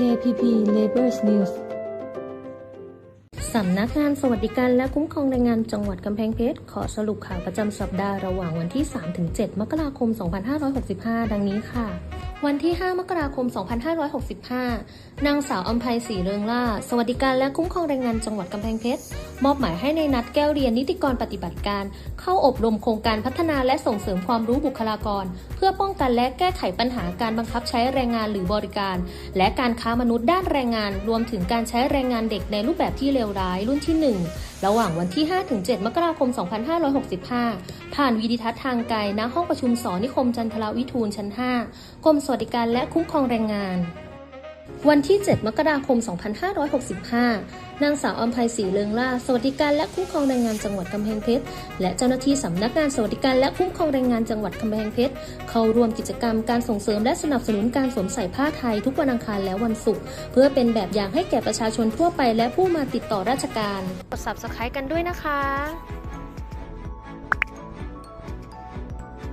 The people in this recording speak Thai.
KPP Labors News สำนักงานสวัสดิการและคุ้มครองแรงงานจังหวัดกำแพงเพชร ขอสรุปข่าวประจำสัปดาห์ระหว่างวันที่ 3-7 มกราคม 2565 ดังนี้ค่ะ วันที่ 5 มกราคม 2565 นางสาวอัมภัยศรีเริงล่า สวัสดิการและคุ้มครองแรงงานจังหวัดกำแพงเพชร มอบหมายให้ในนัดแก้วเรียนนิติกรปฏิบัติการ เข้าอบรมโครงการพัฒนาและส่งเสริมความรู้บุคลากร เพื่อป้องกันและแก้ไขปัญหาการบังคับใช้แรงงานหรือบริการ และการค้ามนุษย์ด้านแรงงาน รวมถึงการใช้แรงงานเด็กในรูปแบบที่เลวร้ายรุ่นที่ 1 ระหว่างวันที่ 5-7 มกราคม 2565 ผ่านวิดิทัศน์ทางไกลณห้องประชุมสนิคมจันทรวิทูลชั้น 5 กรมสวัสดิการและคุ้มครองแรงงาน วันที่ 7 มกราคม 2565 นางสาวอมภัยศรีเลิงล่า สวัสดิการและคุ้มครองแรงงานจังหวัดกำแพงเพชร และเจ้าหน้าที่สำนักงานสวัสดิการและคุ้มครองแรงงานจังหวัดกำแพงเพชร เข้าร่วมกิจกรรมการส่งเสริมและสนับสนุนการสวมใส่ผ้าไทยทุกวันอังคารและวันศุกร์ เพื่อเป็นแบบอย่างให้แก่ประชาชนทั่วไปและผู้มาติดต่อราชการ กด subscribe กันด้วยนะคะ